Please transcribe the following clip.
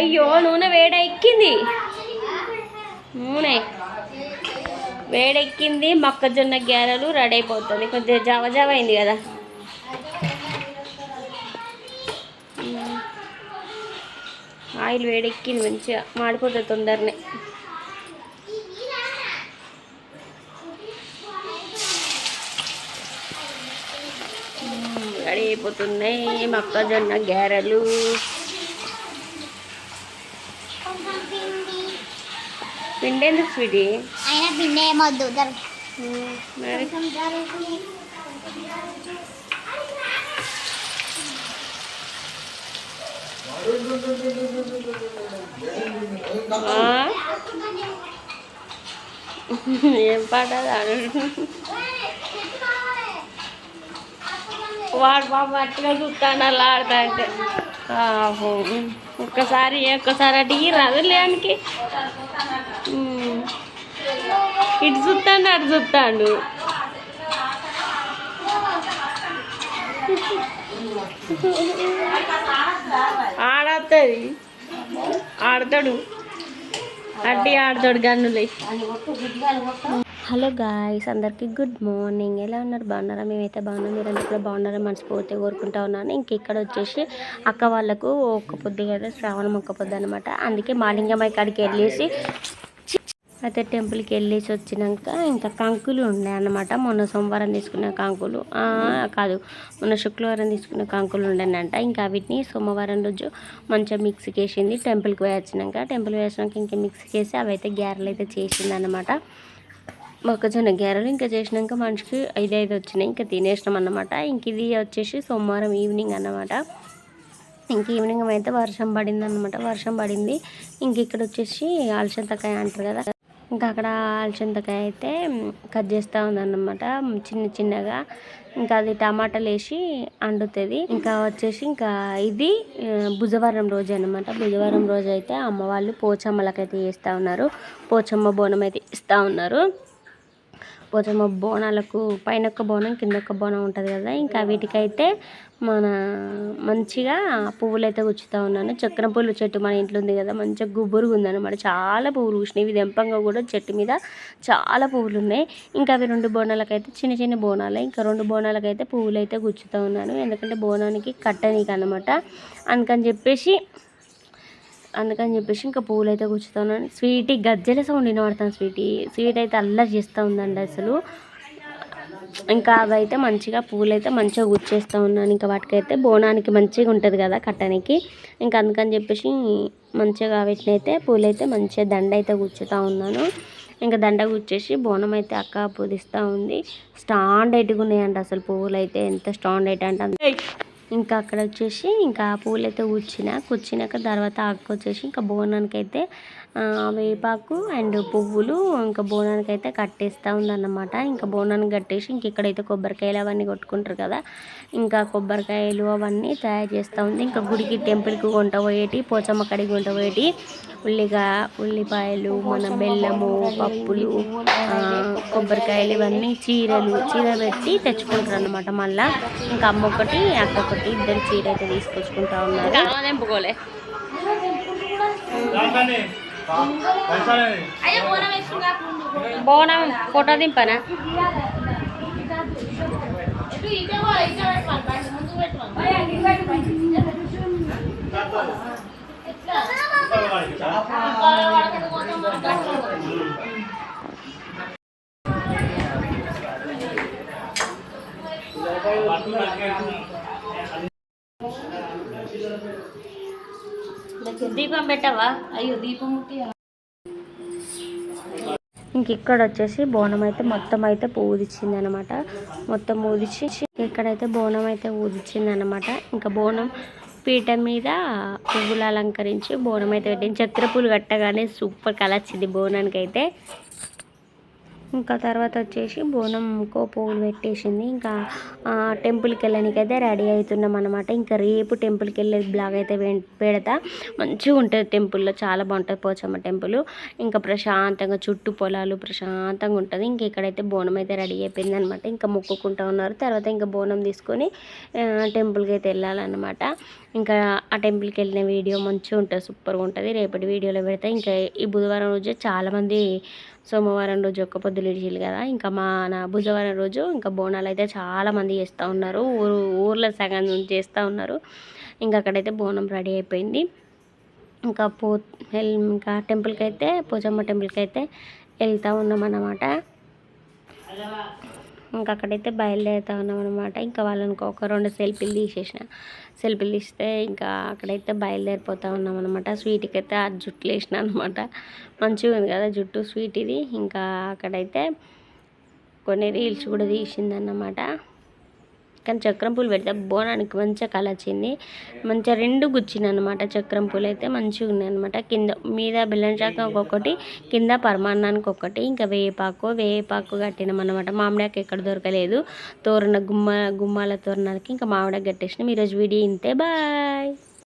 అయ్యో నూనె వేడెక్కింది. నూనె వేడెక్కింది మొక్కజొన్న గ్యారెలు రెడీ అయిపోతుంది. కొద్దిగా జావ జావ అయింది కదా. ఆయిల్ వేడెక్కింది మంచిగా మాడిపోతుంది తొందరనే. రెడీ అయిపోతున్నాయి మొక్కజొన్న గ్యారెలు. పిండి ఎందుకు స్వీటీ అయినా పిండి ఏమొద్దు. మరి? ఏం పాట? వాడు బాబు అట్లా చూస్తాడు అలా ఆడతా అంటే. ఒక్కసారి ఒక్కసారి అడిగి రాదు లేనికి ఇటు చూస్తాడు అటు చూస్తాడు. ఆడతాది ఆడతాడు. అడ్డి ఆడతాడు గన్నులే. హలో గాయస్ అందరికీ గుడ్ మార్నింగ్. ఎలా ఉన్నారు? బాగున్నారా? మేమైతే బాగున్నాం. మీరందరూ కూడా బాగున్నారా? మనస్ఫూర్తిగా కోరుకుంటా ఉన్నాను. ఇంక ఇక్కడ వచ్చేసి అక్క వాళ్ళకు ఒక్క పొద్దు కదా శ్రావణం ఒక్క పొద్దు అనమాట అందుకే మాలింగమ్మ ఇక్కడికి వెళ్ళేసి అయితే టెంపుల్కి వెళ్ళేసి వచ్చినాక ఇంకా కంకులు ఉండే అన్నమాట. మొన్న సోమవారం తీసుకున్న కంకులు. కాదు మొన్న శుక్రవారం తీసుకున్న కంకులు ఉండనంట. ఇంకా వీటిని సోమవారం రోజు మంచిగా మిక్సీకి వేసింది టెంపుల్కి వేసినాక టెంపుల్ వేసినాక ఇంకా మిక్సీకి వేసి అవి అయితే గ్యారెలు అయితే చేసింది అనమాట మొక్కజొన్న గ్యారెలు ఇంకా చేసినాక మనిషికి ఐదు ఐదు వచ్చినాయి. ఇంకా తినేసినాం అన్నమాట. ఇంక ఇది వచ్చేసి సోమవారం ఈవినింగ్ అన్నమాట. ఇంక ఈవినింగ్ అయితే వర్షం పడింది అనమాట వర్షం పడింది. ఇంక ఇక్కడ వచ్చేసి అలసంతకాయ అంటారు కదా ఇంకా అక్కడ అలసంతకాయ అయితే కట్ చేస్తూ ఉందన్నమాట చిన్న చిన్నగా. ఇంకా అది టమాటాలు వేసి వండుతుంది ఇంకా వచ్చేసి ఇంకా ఇది బుధవారం రోజు అనమాట బుధవారం రోజు అయితే అమ్మ వాళ్ళు పోచమ్మలకైతే చేస్తూ ఉన్నారు. పోచమ్మ బోనం అయితే ఇస్తూ ఉన్నారు. పోచమ్మ బోనాలకు పైన ఒక బోనం కింద ఒక బోనం ఉంటుంది కదా ఇంకా వీటికైతే మన మంచిగా పువ్వులు అయితే గుచ్చుతూ ఉన్నాను. చక్కెర పువ్వులు చెట్టు మన ఇంట్లో ఉంది కదా మంచిగా గుబురుగా ఉందన్నమాట చాలా పువ్వులు పూసినాయి ఇవి దెంపంగా కూడా చెట్టు మీద చాలా పువ్వులు ఉన్నాయి. ఇంకా అవి రెండు బోనాలకైతే చిన్న చిన్న బోనాలే. ఇంకా రెండు బోనాలకైతే పువ్వులు అయితే గుచ్చుతూ ఉన్నాను. ఎందుకంటే బోనానికి కట్టనీకి అనమాట అందుకని చెప్పేసి అందుకని చెప్పేసి ఇంకా పువ్వులు అయితే కూర్చుతున్నాను స్వీటీ గజ్జల సౌండ్ వినబడతాను స్వీటీ స్వీట్ అయితే అల్లరి చేస్తూ ఉందండి అసలు. ఇంకా అవైతే మంచిగా పువ్వులు అయితే మంచిగా గుచ్చేస్తూ ఉన్నాను. ఇంకా వాటికైతే బోనానికి మంచిగా ఉంటుంది కదా కట్టనికి ఇంకా అందుకని చెప్పేసి మంచిగా వీటినైతే పూలు అయితే మంచిగా దండ అయితే గుచ్చుతూ ఉన్నాను. ఇంకా దండ గుచ్చేసి బోనం అయితే అక్క పూజిస్తూ ఉంది. స్టాండ్ ఎట్టుకున్నాయండి అసలు పువ్వులు అయితే ఎంత స్టాండ్ అయితే అంటే ఇంకా అక్కడ వచ్చేసి ఇంకా పూలు అయితే కూర్చిన కూర్చున్నాక తర్వాత ఆకు వచ్చేసి ఇంకా బోనానికి అయితే వేపాకు అండ్ పువ్వులు ఇంకా బోనానికి అయితే కట్టేస్తూ ఉందన్నమాట. ఇంకా బోనానికి కట్టేసి ఇంక ఇక్కడైతే కొబ్బరికాయలు అవన్నీ కొట్టుకుంటారు కదా ఇంకా కొబ్బరికాయలు అవన్నీ తయారు చేస్తూ ఉంది. ఇంకా గుడికి టెంపుల్కి కొంట పోయేటి పోచమ్మ కడిగి కొంట పోయేటి ఉల్లిగా ఉల్లిపాయలు మన బెల్లము పప్పులు కొబ్బరికాయలు ఇవన్నీ చీరలు చీర పెట్టి తెచ్చుకుంటారు అనమాట మళ్ళీ. ఇంకా అమ్మ ఒకటి అక్క ఒకటి ఇద్దరు చీర అయితే తీసుకొచ్చుకుంటా ఉన్నారు. తెంపుకోలే. బోనం ఫోటో దింపనా? దీపం పెట్టవా? అయ్యో దీపం ఇంక ఇక్కడ వచ్చేసి బోనం అయితే మొత్తం అయితే ఊదిచ్చింది అనమాట మొత్తం ఊదిచ్చి ఇక్కడైతే బోనం అయితే ఊదిచ్చింది అనమాట ఇంకా బోనం పీట మీద పువ్వులు అలంకరించి బోనం అయితే పెట్టింది. చక్కెర పూలు కట్టగానే సూపర్ కలర్ వచ్చింది బోనానికి అయితే ఇంకా తర్వాత వచ్చేసి బోనంకో పువ్వులు పెట్టేసింది. ఇంకా టెంపుల్కి వెళ్ళడానికి అయితే రెడీ అవుతున్నాం అనమాట ఇంకా రేపు టెంపుల్కి వెళ్ళే బ్లాగ్ అయితే పెడతా. మంచిగా ఉంటుంది టెంపుల్లో చాలా బాగుంటుంది పోచమ్మ టెంపుల్. ఇంకా ప్రశాంతంగా చుట్టూ పొలాలు ప్రశాంతంగా ఉంటుంది. ఇంక ఇక్కడైతే బోనం అయితే రెడీ అయిపోయింది అనమాట ఇంకా మొక్కుకుంటా ఉన్నారు. తర్వాత ఇంకా బోనం తీసుకొని టెంపుల్కి అయితే వెళ్ళాలన్నమాట. ఇంకా ఆ టెంపుల్కి వెళ్ళిన వీడియో మంచిగా ఉంటుంది సూపర్గా ఉంటుంది. రేపటి వీడియోలో పెడతా. ఇంకా ఈ బుధవారం రోజు చాలామంది సోమవారం రోజు ఒక్క పొద్దులు ఇడిచిల్లు కదా. ఇంకా మా నా బుధవారం రోజు ఇంకా బోనాలు అయితే చాలామంది చేస్తూ ఉన్నారు. ఊరు ఊర్లో సగం చేస్తూ ఉన్నారు. ఇంకా అక్కడైతే బోనం రెడీ అయిపోయింది. ఇంకా పో ఇంకా టెంపుల్కి అయితే పోచమ్మ టెంపుల్కి అయితే వెళ్తూ ఉన్నాం అన్నమాట ఇంకా అక్కడైతే బయలుదేరుతా ఉన్నాం అనమాట ఇంకా వాళ్ళని ఒక రెండు సెల్ఫీలు తీసేసిన. సెల్ఫీలు తీస్తే ఇంకా అక్కడైతే బయలుదేరిపోతా ఉన్నాం అనమాట స్వీట్కి అయితే ఆ జుట్లు వేసిన అనమాట మంచిగా ఉంది కదా జుట్టు స్వీట్ ఇది. ఇంకా అక్కడైతే కొన్ని రీల్స్ కూడా తీసిందన్నమాట. కానీ చక్రం పూలు పెడితే బోనానికి మంచిగా కళ వచ్చింది మంచిగా రెండు గుచ్చింది అనమాట చక్రం పూలు అయితే మంచిగా ఉన్నాయి అనమాట కింద మీద బెల్లం శాఖ ఒక్కొక్కటి కింద పరమాన్నానికి ఒకటి ఇంకా వేపాకు వేపాకు కట్టినాం అనమాట మామిడాకు ఎక్కడ దొరకలేదు. తోరణ గుమ్మ గుమ్మాల తోరణాలకి ఇంకా మామిడాకు కట్టేసినాం. ఈరోజు వీడియో ఇంతే. బాయ్.